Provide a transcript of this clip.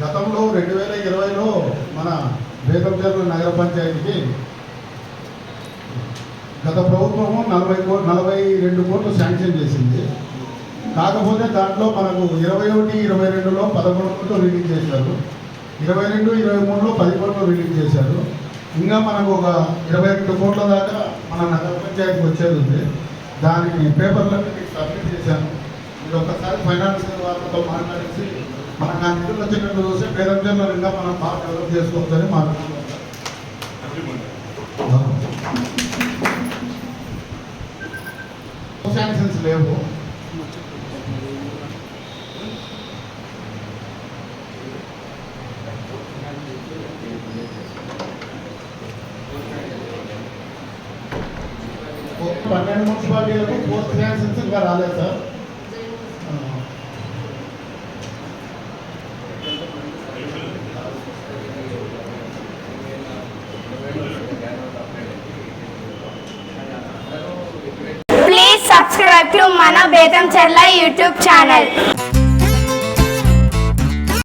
గతంలో రెండు వేల ఇరవైలో మన బేతంచెర్ల నగర పంచాయతీకి గత ప్రభుత్వము నలభై కో నలభై రెండు కోట్లు శాంక్షన్ చేసింది. కాకపోతే దాంట్లో మనకు ఇరవై ఒకటి ఇరవై రెండులో పదకొండు కోట్లు రిలీజ్ చేశారు. ఇరవై రెండు ఇరవై మూడులో పది కోట్లు రిలీజ్ చేశారు. ఇంకా మనకు ఒక ఇరవై రెండు కోట్ల దాకా మన నగర పంచాయతీకి వచ్చేది ఉంది. దానికి పేపర్లన్నీ సబ్మిట్ చేశాను. ఇది ఒక్కసారి ఫైనాన్స్ వాళ్ళతో మాట్లాడేసి మనకు ఆ నిధులు వచ్చినట్టు చూసి పేరంజన్లో ఇంకా మనం బాగా డెవలప్ చేసుకోవచ్చని మాట్లాడుతున్నాం శాంక్షన్స్ లేవు పన్నెండు మున్సిపాలిటీలకు పోస్ట్ శాంక్షన్స్ ఇంకా రాలేదు సార్ సబ్స్క్రైబ్ టు మన బేతం చెర్ల యూట్యూబ్ ఛానల్